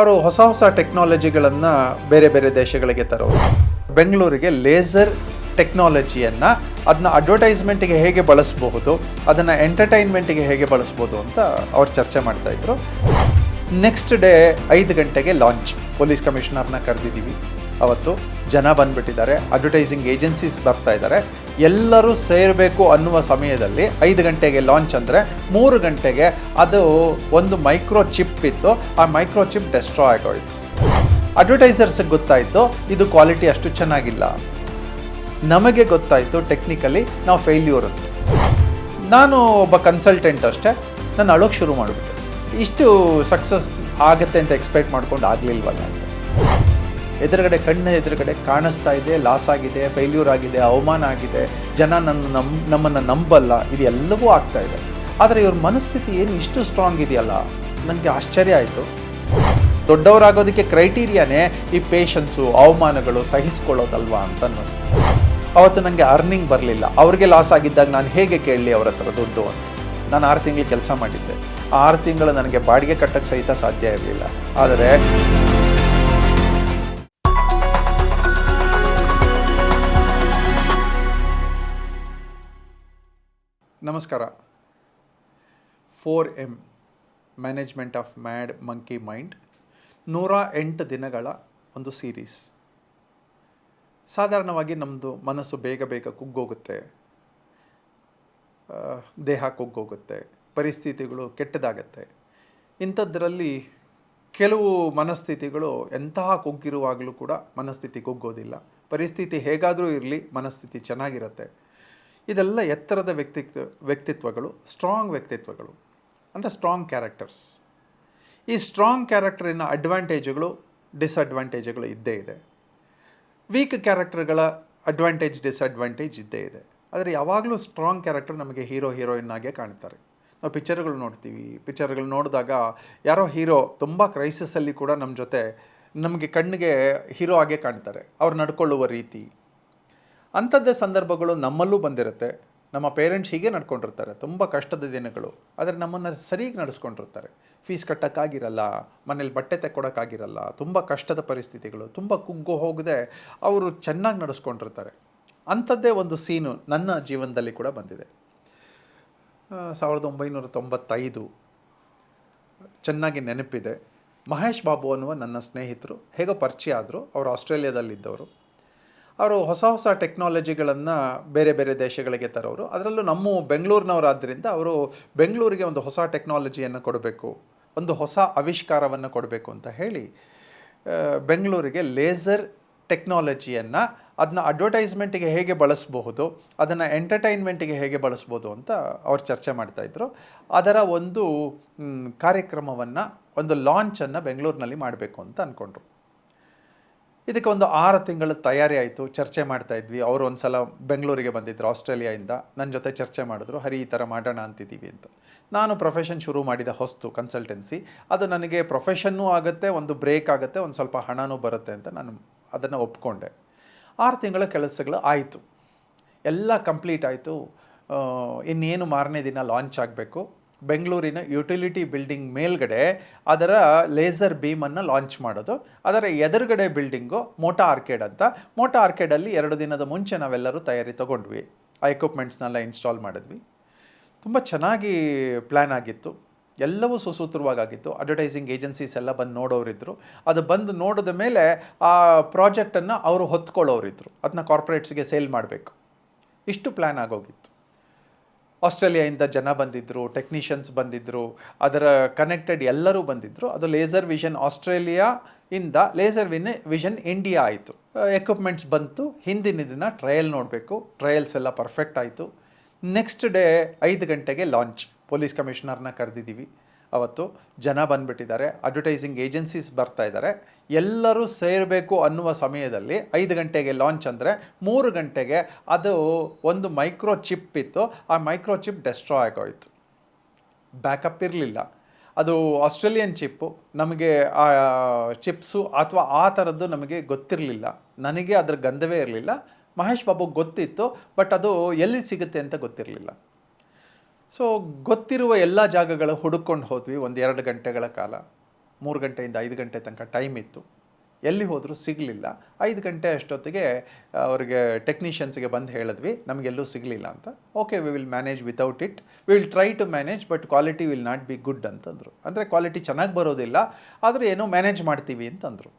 ಅವರು ಹೊಸ ಹೊಸ ಟೆಕ್ನಾಲಜಿಗಳನ್ನು ಬೇರೆ ಬೇರೆ ದೇಶಗಳಿಗೆ ತರೋರು. ಬೆಂಗಳೂರಿಗೆ ಲೇಸರ್ ಟೆಕ್ನಾಲಜಿಯನ್ನು ಅದನ್ನ ಅಡ್ವರ್ಟೈಸ್ಮೆಂಟಿಗೆ ಹೇಗೆ ಬಳಸಬಹುದು, ಅದನ್ನು ಎಂಟರ್ಟೈನ್ಮೆಂಟಿಗೆ ಹೇಗೆ ಬಳಸ್ಬೋದು ಅಂತ ಅವ್ರು ಚರ್ಚೆ ಮಾಡ್ತಾ ಇದ್ರು. ನೆಕ್ಸ್ಟ್ ಡೇ ಐದು ಗಂಟೆಗೆ ಲಾಂಚ್ ಪೊಲೀಸ್ ಕಮಿಷನರ್ನ ಕರೆದಿದ್ದೀವಿ ಅವತ್ತು. ಜನ ಬಂದ್ಬಿಟ್ಟಿದ್ದಾರೆ. ಅಡ್ವರ್ಟೈಸಿಂಗ್ ಏಜೆನ್ಸೀಸ್ ಬರ್ತಾ ಇದ್ದಾರೆ. ಎಲ್ಲರೂ ಸೇರಬೇಕು ಅನ್ನುವ ಸಮಯದಲ್ಲಿ ಐದು ಗಂಟೆಗೆ ಲಾಂಚ್ ಅಂದರೆ ಮೂರು ಗಂಟೆಗೆ ಅದು ಒಂದು ಮೈಕ್ರೋ ಚಿಪ್ ಇತ್ತು. ಆ ಮೈಕ್ರೋ ಚಿಪ್ ಡೆಸ್ಟ್ರಾಯ್ ಆಗೋಯ್ತು. ಅಡ್ವರ್ಟೈಸರ್ಸ್ಗೆ ಗೊತ್ತಾಯಿತು, ಇದು ಕ್ವಾಲಿಟಿ ಅಷ್ಟು ಚೆನ್ನಾಗಿಲ್ಲ. ನಮಗೆ ಗೊತ್ತಾಯಿತು ಟೆಕ್ನಿಕಲಿ ನಾವು ಫೇಲ್ಯೂರ್ ಅಂತ. ನಾನು ಒಬ್ಬ ಕನ್ಸಲ್ಟೆಂಟ್ ಅಷ್ಟೇ. ನಾನು ಅಳೋಕ್ಕೆ ಶುರು ಮಾಡಿಬಿಟ್ಟೆ. ಇಷ್ಟು ಸಕ್ಸಸ್ ಆಗುತ್ತೆ ಅಂತ ಎಕ್ಸ್ಪೆಕ್ಟ್ ಮಾಡ್ಕೊಂಡು ಆಗಲಿಲ್ವಲ್ಲ ಎದುರುಗಡೆ ಕಣ್ಣ ಎದುರುಗಡೆ ಕಾಣಿಸ್ತಾ ಇದೆ ಲಾಸ್ ಆಗಿದೆ ಫೇಲ್ಯೂರ್ ಆಗಿದೆ, ಅವಮಾನ ಆಗಿದೆ. ಜನ ನನ್ನ ನಮ್, ನಮ್ಮನ್ನು ನಂಬಲ್ಲ, ಇದು ಎಲ್ಲವೂ ಆಗ್ತಾ ಇದೆ. ಆದರೆ ಇವ್ರ ಮನಸ್ಥಿತಿ ಏನು ಇಷ್ಟು ಸ್ಟ್ರಾಂಗ್ ಇದೆಯಲ್ಲ? ನನಗೆ ಆಶ್ಚರ್ಯ ಆಯಿತು. ದೊಡ್ಡವರಾಗೋದಕ್ಕೆ ಕ್ರೈಟೀರಿಯಾನೇ ಈ ಪೇಷನ್ಸು ಅವಮಾನಗಳು ಸಹಿಸ್ಕೊಳ್ಳೋದಲ್ವಾ ಅಂತ ಅನ್ನಿಸ್ತು. ಅವತ್ತು ನನಗೆ ಅರ್ನಿಂಗ್ ಬರಲಿಲ್ಲ. ಅವ್ರಿಗೆ ಲಾಸ್ ಆಗಿದ್ದಾಗ ನಾನು ಹೇಗೆ ಕೇಳಲಿ ಅವ್ರ ಹತ್ರ ದುಡ್ಡು ಅಂತ. ನಾನು ಆರು ತಿಂಗಳು ಕೆಲಸ ಮಾಡಿದ್ದೆ. ಆರು ತಿಂಗಳು ನನಗೆ ಬಾಡಿಗೆ ಕಟ್ಟಕ್ಕೆ ಸಹಿತ ಸಾಧ್ಯ ಇರಲಿಲ್ಲ. ಆದರೆ ನಮಸ್ಕಾರ. Four M management of mad monkey mind ನೂರ ಎಂಟು ದಿನಗಳ ಒಂದು ಸೀರೀಸ್ ಸಾಧಾರಣವಾಗಿ ನಮ್ಮದು ಮನಸ್ಸು ಬೇಗ ಬೇಗ ಕುಗ್ಗೋಗುತ್ತೆ. ದೇಹ ಕುಗ್ಗೋಗುತ್ತೆ. ಪರಿಸ್ಥಿತಿಗಳು ಕೆಟ್ಟದಾಗತ್ತೆ. ಇಂಥದ್ರಲ್ಲಿ ಕೆಲವು ಮನಸ್ಥಿತಿಗಳು ಎಂತಹ ಕುಗ್ಗಿರುವಾಗಲೂ ಕೂಡ ಮನಸ್ಥಿತಿ ಕುಗ್ಗೋದಿಲ್ಲ. ಪರಿಸ್ಥಿತಿ ಹೇಗಾದರೂ ಇರಲಿ, ಮನಸ್ಥಿತಿ ಚೆನ್ನಾಗಿರುತ್ತೆ. ಇದೆಲ್ಲ ಎತ್ತರದ ವ್ಯಕ್ತಿತ್ವ, ವ್ಯಕ್ತಿತ್ವಗಳು ಸ್ಟ್ರಾಂಗ್ ವ್ಯಕ್ತಿತ್ವಗಳು, ಅಂದರೆ ಸ್ಟ್ರಾಂಗ್ ಕ್ಯಾರೆಕ್ಟರ್ಸ್ ಈ ಸ್ಟ್ರಾಂಗ್ ಕ್ಯಾರೆಕ್ಟರಿನ ಅಡ್ವಾಂಟೇಜ್ಗಳು ಡಿಸ್ಅಡ್ವಾಂಟೇಜುಗಳು ಇದ್ದೇ ಇದೆ. ವೀಕ್ ಕ್ಯಾರೆಕ್ಟರ್ಗಳ ಅಡ್ವಾಂಟೇಜ್ ಡಿಸ್ಅಡ್ವಾಂಟೇಜ್ ಇದ್ದೇ ಇದೆ. ಆದರೆ ಯಾವಾಗಲೂ ಸ್ಟ್ರಾಂಗ್ ಕ್ಯಾರೆಕ್ಟರ್ ನಮಗೆ ಹೀರೋ ಹೀರೋಯಿನ್ ಆಗೇ ಕಾಣ್ತಾರೆ. ನಾವು ಪಿಕ್ಚರ್ಗಳು ನೋಡ್ತೀವಿ. ಪಿಕ್ಚರ್ಗಳು ನೋಡಿದಾಗ ಯಾರೋ ಹೀರೋ ತುಂಬ ಕ್ರೈಸಿಸಲ್ಲಿ ಕೂಡ ನಮ್ಮ ಜೊತೆ ನಮಗೆ ಕಣ್ಣಿಗೆ ಹೀರೋ ಆಗೇ ಕಾಣ್ತಾರೆ. ಅವ್ರು ನಡ್ಕೊಳ್ಳುವ ರೀತಿ. ಅಂಥದ್ದೇ ಸಂದರ್ಭಗಳು ನಮ್ಮಲ್ಲೂ ಬಂದಿರುತ್ತೆ. ನಮ್ಮ ಪೇರೆಂಟ್ಸ್ ಹೀಗೆ ನಡ್ಕೊಂಡಿರ್ತಾರೆ. ತುಂಬ ಕಷ್ಟದ ದಿನಗಳು. ಆದರೆ ನಮ್ಮನ್ನು ಸರಿಯಾಗಿ ನಡೆಸ್ಕೊಂಡಿರ್ತಾರೆ. ಫೀಸ್ ಕಟ್ಟೋಕ್ಕಾಗಿರಲ್ಲ, ಮನೇಲಿ ಬಟ್ಟೆ ತೆಕ್ಕೊಡೋಕ್ಕಾಗಿರಲ್ಲ, ತುಂಬ ಕಷ್ಟದ ಪರಿಸ್ಥಿತಿಗಳು, ತುಂಬ ಕುಗ್ಗು ಹೋಗದೆ ಅವರು ಚೆನ್ನಾಗಿ ನಡೆಸ್ಕೊಂಡಿರ್ತಾರೆ. ಅಂಥದ್ದೇ ಒಂದು ಸೀನು ನನ್ನ ಜೀವನದಲ್ಲಿ ಕೂಡ ಬಂದಿದೆ. ಸಾವಿರದ ಒಂಬೈನೂರ ತೊಂಬತ್ತೈದು ಚೆನ್ನಾಗಿ ನೆನಪಿದೆ. ಮಹೇಶ್ ಬಾಬು ಅನ್ನುವ ನನ್ನ ಸ್ನೇಹಿತರು, ಹೇಗೋ ಪರಿಚಯ ಆದರು, ಅವರು ಆಸ್ಟ್ರೇಲಿಯಾದಲ್ಲಿದ್ದವರು. ಅವರು ಹೊಸ ಹೊಸ ಟೆಕ್ನಾಲಜಿಗಳನ್ನು ಬೇರೆ ಬೇರೆ ದೇಶಗಳಿಗೆ ತರೋರು. ಅದರಲ್ಲೂ ನಮ್ಮ ಬೆಂಗಳೂರಿನವರಾದ್ದರಿಂದ ಅವರು ಬೆಂಗಳೂರಿಗೆ ಒಂದು ಹೊಸ ಟೆಕ್ನಾಲಜಿಯನ್ನು ಕೊಡಬೇಕು, ಒಂದು ಹೊಸ ಆವಿಷ್ಕಾರವನ್ನು ಕೊಡಬೇಕು ಅಂತ ಹೇಳಿ ಬೆಂಗಳೂರಿಗೆ ಲೇಸರ್ ಟೆಕ್ನಾಲಜಿಯನ್ನು ಅದನ್ನ ಅಡ್ವರ್ಟೈಸ್ಮೆಂಟಿಗೆ ಹೇಗೆ ಬಳಸಬಹುದು, ಅದನ್ನು ಎಂಟರ್ಟೈನ್ಮೆಂಟಿಗೆ ಹೇಗೆ ಬಳಸ್ಬೋದು ಅಂತ ಅವ್ರು ಚರ್ಚೆ ಮಾಡ್ತಾಯಿದ್ರು ಅದರ ಒಂದು ಕಾರ್ಯಕ್ರಮವನ್ನು, ಒಂದು ಲಾಂಚನ್ನು ಬೆಂಗಳೂರಿನಲ್ಲಿ ಮಾಡಬೇಕು ಅಂತ ಅಂದ್ಕೊಂಡ್ರು ಇದಕ್ಕೆ ಒಂದು ಆರು ತಿಂಗಳ ತಯಾರಿ ಆಯಿತು, ಚರ್ಚೆ ಮಾಡ್ತಾ ಇದ್ವಿ. ಅವರು ಒಂದು ಸಲ ಬೆಂಗಳೂರಿಗೆ ಬಂದಿದ್ದರು ಆಸ್ಟ್ರೇಲಿಯಾಯಿಂದ. ನನ್ನ ಜೊತೆ ಚರ್ಚೆ ಮಾಡಿದ್ರು, ಹರಿ ಈ ಥರ ಮಾಡೋಣ ಅಂತಿದ್ದೀವಿ ಅಂತ. ನಾನು ಪ್ರೊಫೆಷನ್ ಶುರು ಮಾಡಿದ ಹೊಸ್ತು ಕನ್ಸಲ್ಟೆನ್ಸಿ ಅದು ನನಗೆ ಪ್ರೊಫೆಷನ್ನೂ ಆಗುತ್ತೆ, ಒಂದು ಬ್ರೇಕ್ ಆಗುತ್ತೆ, ಒಂದು ಸ್ವಲ್ಪ ಹಣನೂ ಬರುತ್ತೆ ಅಂತ ನಾನು ಅದನ್ನು ಒಪ್ಕೊಂಡೆ. ಆರು ತಿಂಗಳ ಕೆಲಸಗಳು ಆಯಿತು. ಎಲ್ಲ ಕಂಪ್ಲೀಟ್ ಆಯಿತು. ಇನ್ನೇನು ಮಾರನೇ ದಿನ ಲಾಂಚ್ ಆಗಬೇಕು. ಬೆಂಗಳೂರಿನ ಯುಟಿಲಿಟಿ ಬಿಲ್ಡಿಂಗ್ ಮೇಲ್ಗಡೆ ಅದರ ಲೇಸರ್ ಬೀಮನ್ನು ಲಾಂಚ್ ಮಾಡೋದು. ಅದರ ಎದುರುಗಡೆ ಬಿಲ್ಡಿಂಗು ಮೋಟಾ ಆರ್ಕೇಡ್ ಅಂತ. ಮೋಟಾ ಆರ್ಕೇಡಲ್ಲಿ ಎರಡು ದಿನದ ಮುಂಚೆ ನಾವೆಲ್ಲರೂ ತಯಾರಿ ತೊಗೊಂಡ್ವಿ. ಆ ಎಕ್ವಿಪ್ಮೆಂಟ್ಸ್ನೆಲ್ಲ ಇನ್ಸ್ಟಾಲ್ ಮಾಡಿದ್ವಿ. ತುಂಬ ಚೆನ್ನಾಗಿ ಪ್ಲ್ಯಾನ್ ಆಗಿತ್ತು. ಎಲ್ಲವೂ ಸುಸೂತ್ರವಾಗಿತ್ತು ಅಡ್ವರ್ಟೈಸಿಂಗ್ ಏಜೆನ್ಸೀಸ್ ಎಲ್ಲ ಬಂದು ನೋಡೋರಿದ್ದರು ಅದು ಬಂದು ನೋಡಿದ ಮೇಲೆ ಆ ಪ್ರಾಜೆಕ್ಟನ್ನು ಅವರು ಹೊತ್ಕೊಳ್ಳೋರಿದ್ದರು ಅದನ್ನ ಕಾರ್ಪೊರೇಟ್ಸ್ಗೆ ಸೇಲ್ ಮಾಡಬೇಕು. ಇಷ್ಟು ಪ್ಲ್ಯಾನ್ ಆಗೋಗಿತ್ತು. ಆಸ್ಟ್ರೇಲಿಯಾಯಿಂದ ಜನ ಬಂದಿದ್ದರು ಟೆಕ್ನಿಷಿಯನ್ಸ್ ಬಂದಿದ್ದರು ಅದರ ಕನೆಕ್ಟೆಡ್ ಎಲ್ಲರೂ ಬಂದಿದ್ದರು ಅದು ಲೇಸರ್ ವಿಷನ್ ಆಸ್ಟ್ರೇಲಿಯಾ ಇಂದ ಲೇಸರ್ ವಿನ್ ವಿಷನ್ ಇಂಡಿಯಾ ಆಯಿತು ಎಕ್ವಿಪ್ಮೆಂಟ್ಸ್ ಬಂತು. ಹಿಂದಿನ ದಿನ ಟ್ರಯಲ್ ನೋಡಬೇಕು. ಟ್ರಯಲ್ಸ್ ಎಲ್ಲ ಪರ್ಫೆಕ್ಟ್ ಆಯಿತು. ನೆಕ್ಸ್ಟ್ ಡೇ ಐದು ಗಂಟೆಗೆ ಲಾಂಚ್ ಪೊಲೀಸ್ ಕಮಿಷನರ್ನ ಕರೆದಿದ್ದೀವಿ. ಅವತ್ತು ಜನ ಬಂದ್ಬಿಟ್ಟಿದ್ದಾರೆ. ಅಡ್ವರ್ಟೈಸಿಂಗ್ ಏಜೆನ್ಸೀಸ್ ಬರ್ತಾ ಇದ್ದಾರೆ. ಎಲ್ಲರೂ ಸೇರಬೇಕು ಅನ್ನುವ ಸಮಯದಲ್ಲಿ ಐದು ಗಂಟೆಗೆ ಲಾಂಚ್ ಅಂದರೆ ಮೂರು ಗಂಟೆಗೆ ಅದು ಒಂದು ಮೈಕ್ರೋ ಚಿಪ್ ಇತ್ತು. ಆ ಮೈಕ್ರೋ ಚಿಪ್ ಡೆಸ್ಟ್ರಾಯ್ ಆಗೋಯ್ತು. ಬ್ಯಾಕಪ್ ಇರಲಿಲ್ಲ. ಅದು ಆಸ್ಟ್ರೇಲಿಯನ್ ಚಿಪ್ಪು ನಮಗೆ ಆ ಚಿಪ್ಸು ಅಥವಾ ಆ ಥರದ್ದು ನಮಗೆ ಗೊತ್ತಿರಲಿಲ್ಲ. ನನಗೆ ಅದರ ಗಂಧವೇ ಇರಲಿಲ್ಲ. ಮಹೇಶ್ ಬಾಬು ಗೊತ್ತಿತ್ತು ಬಟ್ ಅದು ಎಲ್ಲಿ ಸಿಗುತ್ತೆ ಅಂತ ಗೊತ್ತಿರಲಿಲ್ಲ. ಸೊ ಗೊತ್ತಿರುವ ಎಲ್ಲ ಜಾಗಗಳು ಹುಡುಕೊಂಡು ಹೋದ್ವಿ ಒಂದು ಎರಡು ಗಂಟೆಗಳ ಕಾಲ. ಮೂರು ಗಂಟೆಯಿಂದ ಐದು ಗಂಟೆ ತನಕ ಟೈಮ್ ಇತ್ತು. ಎಲ್ಲಿ ಹೋದರೂ ಸಿಗಲಿಲ್ಲ. ಐದು ಗಂಟೆ ಅಷ್ಟೊತ್ತಿಗೆ ಅವರಿಗೆ ಟೆಕ್ನಿಷಿಯನ್ಸ್ಗೆ ಬಂದು ಹೇಳಿದ್ವಿ ನಮಗೆಲ್ಲೂ ಸಿಗಲಿಲ್ಲ ಅಂತ. Okay we will manage without it we will try to manage but quality will not be good ಅಂತಂದರು. ಅಂದರೆ ಕ್ವಾಲಿಟಿ ಚೆನ್ನಾಗಿ ಬರೋದಿಲ್ಲ, ಆದರೆ ಏನೋ ಮ್ಯಾನೇಜ್ ಮಾಡ್ತೀವಿ ಅಂತಂದರು.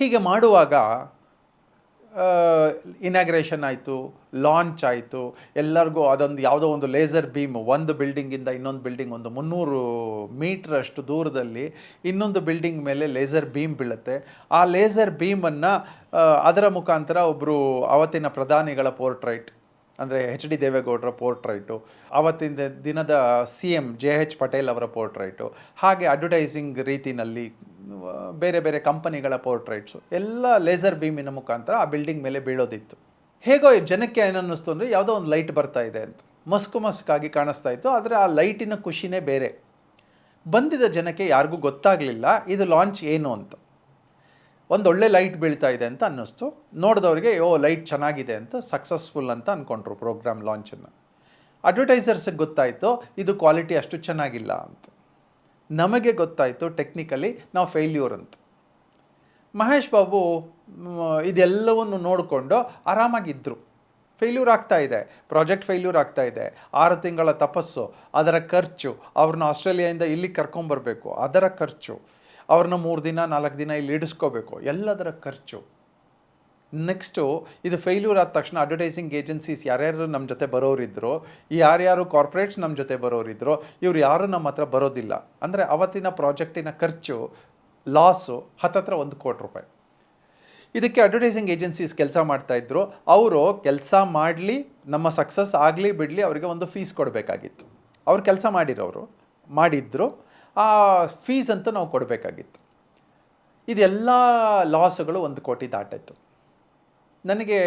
ಹೀಗೆ ಮಾಡುವಾಗ ಇನಾಗ್ರೇಷನ್ ಆಯಿತು ಲಾಂಚ್ ಆಯಿತು ಎಲ್ಲರಿಗೂ ಅದೊಂದು ಯಾವುದೋ ಒಂದು ಲೇಸರ್ ಬೀಮ್ ಒಂದು ಬಿಲ್ಡಿಂಗಿಂದ ಇನ್ನೊಂದು ಬಿಲ್ಡಿಂಗ್ ಒಂದು ಮುನ್ನೂರು ಮೀಟ್ರಷ್ಟು ದೂರದಲ್ಲಿ ಇನ್ನೊಂದು ಬಿಲ್ಡಿಂಗ್ ಮೇಲೆ ಲೇಸರ್ ಬೀಮ್ ಬೀಳುತ್ತೆ. ಆ ಲೇಸರ್ ಬೀಮನ್ನು ಅದರ ಮುಖಾಂತರ ಒಬ್ಬರು ಅವತ್ತಿನ ಪ್ರಧಾನಿಗಳ ಪೋರ್ಟ್ರೈಟ್ ಅಂದರೆ ಎಚ್ ಡಿ ದೇವೇಗೌಡರ ಪೋರ್ಟ್ರೈಟು ಅವತ್ತಿನ ದಿನದ C M J H Patel ಅವರ ಪೋರ್ಟ್ರೈಟು ಹಾಗೆ ಅಡ್ವರ್ಟೈಸಿಂಗ್ ರೀತಿನಲ್ಲಿ ಆ, ಬೇರೆ ಬೇರೆ ಕಂಪನಿಗಳ ಪೋರ್ಟ್ರೇಟ್ಸು ಎಲ್ಲ ಲೇಸರ್ ಬೀಮಿನ ಮುಖಾಂತರ ಆ ಬಿಲ್ಡಿಂಗ್ ಮೇಲೆ ಬೀಳೋದಿತ್ತು. ಹೇಗೋ ಜನಕ್ಕೆ ಏನನ್ನಿಸ್ತು ಅಂದರೆ ಯಾವುದೋ ಒಂದು ಲೈಟ್ ಬರ್ತಾ ಇದೆ ಅಂತ. ಮಸ್ಕು ಮಸ್ಕಾಗಿ ಕಾಣಿಸ್ತಾ ಇತ್ತು, ಆದರೆ ಆ ಲೈಟಿನ ಖುಷಿನೇ ಬೇರೆ. ಬಂದಿದ್ದ ಜನಕ್ಕೆ ಯಾರಿಗೂ ಗೊತ್ತಾಗಲಿಲ್ಲ, ಇದು ಲಾಂಚ್ ಏನು ಅಂತ. ಒಂದು ಒಳ್ಳೆ ಲೈಟ್ ಬೀಳ್ತಾ ಇದೆ ಅಂತ ಅನ್ನಿಸ್ತು. ನೋಡಿದವ್ರಿಗೆ, ಓ ಲೈಟ್ ಚೆನ್ನಾಗಿದೆ ಅಂತ ಸಕ್ಸಸ್ಫುಲ್ ಅಂತ ಅಂದ್ಕೊಂಡ್ರು ಪ್ರೋಗ್ರಾಮ್ ಲಾಂಚನ್ನು ಅಡ್ವರ್ಟೈಸರ್ಸಿಗೆ ಗೊತ್ತಾಯಿತು, ಇದು ಕ್ವಾಲಿಟಿ ಅಷ್ಟು ಚೆನ್ನಾಗಿಲ್ಲ ಅಂತ. ನಮಗೆ ಗೊತ್ತಾಯಿತು ಟೆಕ್ನಿಕಲಿ ನಾವು ಫೇಲ್ಯೂರ್ ಅಂತ. ಮಹೇಶ್ ಬಾಬು ಇದೆಲ್ಲವನ್ನು ನೋಡಿಕೊಂಡು ಆರಾಮಾಗಿದ್ದರು ಫೇಲ್ಯೂರ್ ಆಗ್ತಾ ಇದೆ. ಪ್ರಾಜೆಕ್ಟ್ ಫೇಲ್ಯೂರ್ ಆಗ್ತಾ ಇದೆ. ಆರು ತಿಂಗಳ ತಪಸ್ಸು, ಅದರ ಖರ್ಚು, ಅವ್ರನ್ನ ಆಸ್ಟ್ರೇಲಿಯಾದಿಂದ ಇಲ್ಲಿಗೆ ಕರ್ಕೊಂಬರ್ಬೇಕು, ಅದರ ಖರ್ಚು. ಅವ್ರನ್ನ ಮೂರು ದಿನ, ನಾಲ್ಕು ದಿನ ಇಲ್ಲಿ ಇಡಿಸ್ಕೋಬೇಕು, ಎಲ್ಲದರ ಖರ್ಚು. ನೆಕ್ಸ್ಟು ಇದು ಫೇಲ್ಯೂರ್ ಆದ ತಕ್ಷಣ ಅಡ್ವರ್ಟೈಸಿಂಗ್ ಏಜೆನ್ಸೀಸ್ ಯಾರ್ಯಾರು ನಮ್ಮ ಜೊತೆ ಬರೋರಿದ್ರು ಯಾರ್ಯಾರು ಕಾರ್ಪೊರೇಟ್ಸ್ ನಮ್ಮ ಜೊತೆ ಬರೋರಿದ್ರು, ಇವ್ರು ಯಾರು ನಮ್ಮ ಹತ್ರ ಬರೋದಿಲ್ಲ. ಅಂದರೆ ಅವತ್ತಿನ ಪ್ರಾಜೆಕ್ಟಿನ ಖರ್ಚು ಲಾಸು ಹತ್ತತ್ರ ಒಂದು ಕೋಟಿ ರೂಪಾಯಿ. ಇದಕ್ಕೆ ಅಡ್ವರ್ಟೈಸಿಂಗ್ ಏಜೆನ್ಸೀಸ್ ಕೆಲಸ ಮಾಡ್ತಾಯಿದ್ರು ಅವರು ಕೆಲಸ ಮಾಡಲಿ, ನಮ್ಮ ಸಕ್ಸಸ್ ಆಗಲಿ ಬಿಡಲಿ ಅವರಿಗೆ ಒಂದು ಫೀಸ್ ಕೊಡಬೇಕಾಗಿತ್ತು. ಅವ್ರು ಕೆಲಸ ಮಾಡಿರೋರು ಮಾಡಿದ್ರು. ಆ ಫೀಸ್ ಅಂತೂ ನಾವು ಕೊಡಬೇಕಾಗಿತ್ತು. ಇದೆಲ್ಲ ಲಾಸ್ಗಳು ಒಂದು ಕೋಟಿ ದಾಟಾಯಿತು ನನಗೆ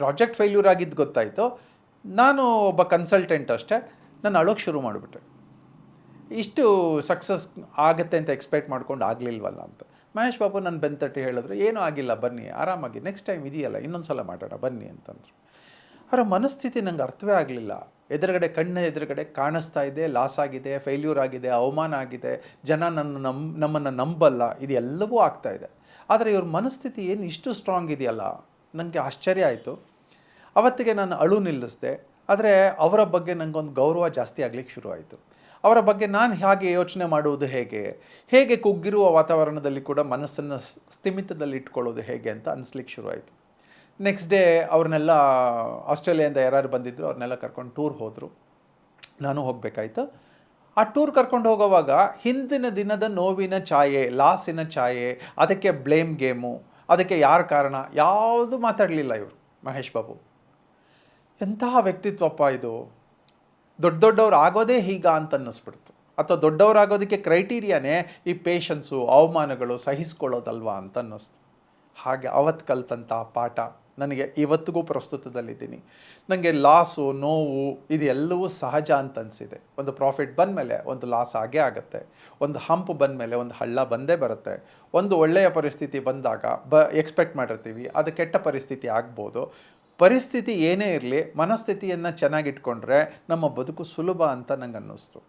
ಪ್ರಾಜೆಕ್ಟ್ ಫೇಲ್ಯೂರ್ ಆಗಿದ್ದು ಗೊತ್ತಾಯಿತು. ನಾನು ಒಬ್ಬ ಕನ್ಸಲ್ಟೆಂಟ್ ಅಷ್ಟೇ. ನಾನು ಅಳೋಕ್ಕೆ ಶುರು ಮಾಡಿಬಿಟ್ಟೆ. ಇಷ್ಟು ಸಕ್ಸಸ್ ಆಗುತ್ತೆ ಅಂತ ಎಕ್ಸ್ಪೆಕ್ಟ್ ಮಾಡ್ಕೊಂಡು ಆಗಲಿಲ್ವಲ್ಲ ಅಂತ. ಮಹೇಶ್ ಬಾಬು ನನ್ನ ಬೆಂತಟ್ಟಿ ಹೇಳಿದ್ರು, ಏನೂ ಆಗಿಲ್ಲ, ಬನ್ನಿ, ಆರಾಮಾಗಿ ನೆಕ್ಸ್ಟ್ ಟೈಮ್ ಇದೆಯಲ್ಲ ಇನ್ನೊಂದು ಸಲ ಮಾಡೋಣ, ಬನ್ನಿ ಅಂತಂದರು. ಅವರ ಮನಸ್ಥಿತಿ ನಂಗೆ ಅರ್ಥವೇ ಆಗಲಿಲ್ಲ. ಎದುರುಗಡೆ ಕಣ್ಣ ಎದುರುಗಡೆ ಕಾಣಿಸ್ತಾ ಇದೆ ಲಾಸ್ ಆಗಿದೆ ಫೇಲ್ಯೂರ್ ಆಗಿದೆ, ಅವಮಾನ ಆಗಿದೆ. ಜನ ನನ್ನ ನಮ್, ನಮ್ಮನ್ನು ನಂಬಲ್ಲ ಇದೆಲ್ಲವೂ ಆಗ್ತಾಯಿದೆ ಆದರೆ ಇವ್ರ ಮನಸ್ಥಿತಿ ಏನು ಇಷ್ಟು ಸ್ಟ್ರಾಂಗ್ ಇದೆಯಲ್ಲ ನನಗೆ ಆಶ್ಚರ್ಯ ಆಯಿತು. ಅವತ್ತಿಗೆ ನಾನು ಅಳು ನಿಲ್ಲಿಸಿದೆ, ಆದರೆ ಅವರ ಬಗ್ಗೆ ನನಗೊಂದು ಗೌರವ ಜಾಸ್ತಿ ಆಗಲಿಕ್ಕೆ ಶುರು ಆಯಿತು. ಅವರ ಬಗ್ಗೆ ನಾನು ಹೇಗೆ ಯೋಚನೆ ಮಾಡುವುದು ಹೇಗೆ? ಹೇಗೆ ಕುಗ್ಗಿರುವ ವಾತಾವರಣದಲ್ಲಿ ಕೂಡ ಮನಸ್ಸನ್ನು ಸ್ಥಿಮಿತದಲ್ಲಿ ಇಟ್ಕೊಳ್ಳೋದು ಹೇಗೆ ಅಂತ ಅನಿಸ್ಲಿಕ್ಕೆ ಶುರು ಆಯಿತು. ನೆಕ್ಸ್ಟ್ ಡೇ ಅವ್ರನ್ನೆಲ್ಲ ಆಸ್ಟ್ರೇಲಿಯಾದಿಂದ ಯಾರು ಬಂದಿದ್ರು ಅವ್ರನ್ನೆಲ್ಲ ಕರ್ಕೊಂಡು ಟೂರ್ ಹೋದರು. ನಾನು ಹೋಗಬೇಕಾಯ್ತು. ಆ ಟೂರ್ ಕರ್ಕೊಂಡು ಹೋಗೋವಾಗ ಹಿಂದಿನ ದಿನದ ನೋವಿನ ಛಾಯೆ ಲಾಸಿನ ಛಾಯೆ, ಅದಕ್ಕೆ ಬ್ಲೇಮ್ ಗೇಮು ಅದಕ್ಕೆ ಯಾರ ಕಾರಣ? ಯಾವುದು ಮಾತಾಡಲಿಲ್ಲ ಇವರು ಮಹೇಶ್ ಬಾಬು. ಎಂತಹ ವ್ಯಕ್ತಿತ್ವಪ್ಪ ಇದು? ದೊಡ್ಡ ದೊಡ್ಡವ್ರು ಆಗೋದೇ ಹೀಗ ಅಂತ ಅನ್ನಿಸ್ಬಿಡ್ತು. ಅಥವಾ ದೊಡ್ಡವರಾಗೋದಕ್ಕೆ ಕ್ರೈಟೀರಿಯಾನೇ ಈ ಪೇಷನ್ಸು ಅವಮಾನಗಳು ಸಹಿಸ್ಕೊಳ್ಳೋದಲ್ವಾ ಅಂತ ಅನ್ನಿಸ್ತು. ಹಾಗೆ ಅವತ್ತು ಕಲ್ತಂತಹ ಪಾಠ. ನನಗೆ ಇವತ್ತಿಗೂ ಪ್ರಸ್ತುತದಲ್ಲಿದ್ದೀನಿ. ನನಗೆ ಲಾಸು, ನೋವು ಇದೆಲ್ಲವೂ ಸಹಜ ಅಂತ ಅನಿಸಿದೆ. ಒಂದು ಪ್ರಾಫಿಟ್ ಬಂದಮೇಲೆ ಒಂದು ಲಾಸ್ ಆಗೇ ಆಗುತ್ತೆ. ಒಂದು ಹಂಪ್ ಬಂದ ಮೇಲೆ ಒಂದು ಹಳ್ಳ ಬಂದೇ ಬರುತ್ತೆ. ಒಂದು ಒಳ್ಳೆಯ ಪರಿಸ್ಥಿತಿ ಬಂದಾಗ ಬ ಎಕ್ಸ್ಪೆಕ್ಟ್ ಮಾಡಿರ್ತೀವಿ, ಅದು ಕೆಟ್ಟ ಪರಿಸ್ಥಿತಿ ಆಗ್ಬೋದು. ಪರಿಸ್ಥಿತಿ ಏನೇ ಇರಲಿ, ಮನಸ್ಥಿತಿಯನ್ನು ಚೆನ್ನಾಗಿಟ್ಕೊಂಡ್ರೆ ನಮ್ಮ ಬದುಕು ಸುಲಭ ಅಂತ ನಂಗೆ ಅನ್ನಿಸ್ತು.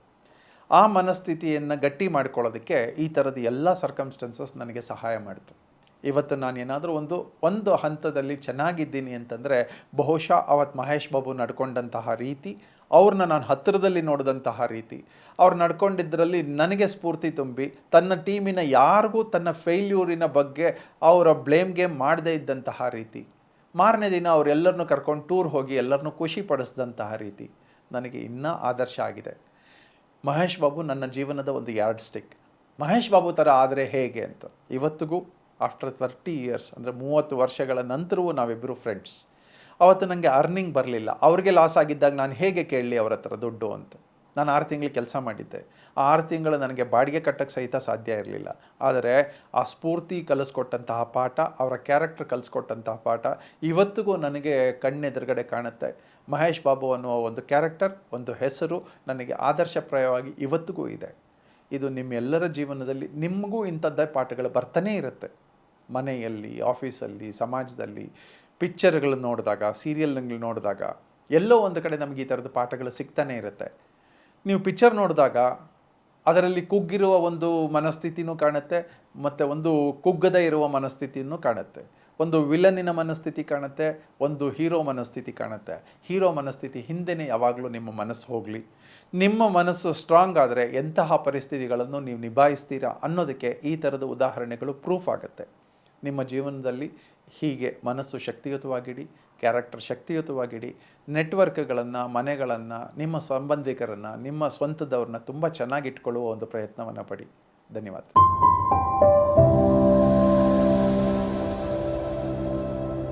ಆ ಮನಸ್ಥಿತಿಯನ್ನು ಗಟ್ಟಿ ಮಾಡ್ಕೊಳ್ಳೋದಕ್ಕೆ ಈ ಥರದ ಎಲ್ಲ ಸರ್ಕಮ್ಸ್ಟೆನ್ಸಸ್ ನನಗೆ ಸಹಾಯ ಮಾಡಿತು. ಇವತ್ತು ನಾನು ಏನಾದರೂ ಒಂದು ಒಂದು ಹಂತದಲ್ಲಿ ಚೆನ್ನಾಗಿದ್ದೀನಿ ಅಂತಂದರೆ ಬಹುಶಃ ಅವತ್ತು ಮಹೇಶ್ ಬಾಬು ನಡ್ಕೊಂಡಂತಹ ರೀತಿ, ಅವ್ರನ್ನ ನಾನು ಹತ್ತಿರದಲ್ಲಿ ನೋಡಿದಂತಹ ರೀತಿ. ಅವ್ರು ನಡ್ಕೊಂಡಿದ್ದರಲ್ಲಿ ನನಗೆ ಸ್ಫೂರ್ತಿ ತುಂಬಿ, ತನ್ನ ಟೀಮಿನ ಯಾರಿಗೂ ತನ್ನ ಫೇಲ್ಯೂರಿನ ಬಗ್ಗೆ ಅವರ ಬ್ಲೇಮ್ ಗೇಮ್ ಮಾಡದೇ ಇದ್ದಂತಹ ರೀತಿ. ಮಾರನೇ ದಿನ ಅವರೆಲ್ಲರನ್ನು ಕರ್ಕೊಂಡು ಟೂರ್ ಹೋಗಿ ಎಲ್ಲರನ್ನೂ ಖುಷಿ ಪಡಿಸಿದಂತಹ ರೀತಿ. ನನಗೆ ಇನ್ನೂ ಆದರ್ಶ ಆಗಿದೆ. ಮಹೇಶ್ ಬಾಬು ನನ್ನ ಜೀವನದ ಒಂದು ಯಾರ್ಡ್ ಸ್ಟಿಕ್ ಮಹೇಶ್ ಬಾಬು ಥರ ಆದರೆ ಹೇಗೆ ಅಂತ? ಇವತ್ತಿಗೂ ಆಫ್ಟರ್ ತರ್ಟಿ ಇಯರ್ಸ್ ಅಂದರೆ ಮೂವತ್ತು ವರ್ಷಗಳ ನಂತರವೂ ನಾವಿಬ್ಬರು ಫ್ರೆಂಡ್ಸ್ ಅವತ್ತು ನನಗೆ ಅರ್ನಿಂಗ್ ಬರಲಿಲ್ಲ. ಅವ್ರಿಗೆ ಲಾಸ್ ಆಗಿದ್ದಾಗ ನಾನು ಹೇಗೆ ಕೇಳಲಿ ಅವ್ರ ಹತ್ರ ದುಡ್ಡು ಅಂತ. ನಾನು ಆರು ತಿಂಗಳು ಕೆಲಸ ಮಾಡಿದ್ದೆ. ಆ ಆರು ತಿಂಗಳು ನನಗೆ ಬಾಡಿಗೆ ಕಟ್ಟಕ್ಕೆ ಸಹಿತ ಸಾಧ್ಯ ಇರಲಿಲ್ಲ. ಆದರೆ ಆ ಸ್ಫೂರ್ತಿ ಕಲಿಸ್ಕೊಟ್ಟಂತಹ ಪಾಠ, ಅವರ ಕ್ಯಾರೆಕ್ಟರ್ ಕಲಿಸ್ಕೊಟ್ಟಂತಹ ಪಾಠ ಇವತ್ತಿಗೂ ನನಗೆ ಕಣ್ಣೆದುರುಗಡೆ ಕಾಣುತ್ತೆ. ಮಹೇಶ್ ಬಾಬು ಅನ್ನುವ ಒಂದು ಕ್ಯಾರೆಕ್ಟರ್ ಒಂದು ಹೆಸರು ನನಗೆ ಆದರ್ಶಪ್ರಾಯವಾಗಿ ಇವತ್ತಿಗೂ ಇದೆ. ಇದು ನಿಮ್ಮೆಲ್ಲರ ಜೀವನದಲ್ಲಿ ನಿಮಗೂ ಇಂಥದ್ದೇ ಪಾಠಗಳು ಬರ್ತಾನೇ ಇರುತ್ತೆ. ಮನೆಯಲ್ಲಿ ಆಫೀಸಲ್ಲಿ ಸಮಾಜದಲ್ಲಿ ಪಿಕ್ಚರ್ಗಳನ್ನು ನೋಡಿದಾಗ ಸೀರಿಯಲ್ಗಳು ನೋಡಿದಾಗ ಎಲ್ಲೋ ಒಂದು ಕಡೆ ನಮಗೆ ಈ ಥರದ ಪಾಠಗಳು ಸಿಗ್ತಾನೆ ಇರುತ್ತೆ. ನೀವು ಪಿಕ್ಚರ್ ನೋಡಿದಾಗ ಅದರಲ್ಲಿ ಕುಗ್ಗಿರುವ ಒಂದು ಮನಸ್ಥಿತಿನೂ ಕಾಣುತ್ತೆ, ಮತ್ತು ಒಂದು ಕುಗ್ಗದೇ ಇರುವ ಮನಸ್ಥಿತಿಯನ್ನು ಕಾಣುತ್ತೆ. ಒಂದು ವಿಲನ್ನಿನ ಮನಸ್ಥಿತಿ ಕಾಣುತ್ತೆ, ಒಂದು ಹೀರೋ ಮನಸ್ಥಿತಿ ಕಾಣುತ್ತೆ. ಹೀರೋ ಮನಸ್ಥಿತಿ ಹಿಂದೆನೇ ಯಾವಾಗಲೂ ನಿಮ್ಮ ಮನಸ್ಸು ಹೋಗಲಿ. ನಿಮ್ಮ ಮನಸ್ಸು ಸ್ಟ್ರಾಂಗ್ ಆದರೆ ಎಂತಹ ಪರಿಸ್ಥಿತಿಗಳನ್ನು ನೀವು ನಿಭಾಯಿಸ್ತೀರಾ ಅನ್ನೋದಕ್ಕೆ ಈ ಥರದ ಉದಾಹರಣೆಗಳು ಪ್ರೂಫ್ ಆಗುತ್ತೆ. ನಿಮ್ಮ ಜೀವನದಲ್ಲಿ ಹೀಗೆ ಮನಸ್ಸು ಶಕ್ತಿಯುತವಾಗಿಡಿ ಕ್ಯಾರೆಕ್ಟರ್ ಶಕ್ತಿಯುತವಾಗಿಡಿ ನೆಟ್ವರ್ಕ್ಗಳನ್ನು ಮನೆಗಳನ್ನು, ನಿಮ್ಮ ಸಂಬಂಧಿಕರನ್ನು, ನಿಮ್ಮ ಸ್ವಂತದವ್ರನ್ನ ತುಂಬ ಚೆನ್ನಾಗಿ ಇಟ್ಕೊಳ್ಳುವ ಒಂದು ಪ್ರಯತ್ನವನ್ನು ಪಡಿ. ಧನ್ಯವಾದ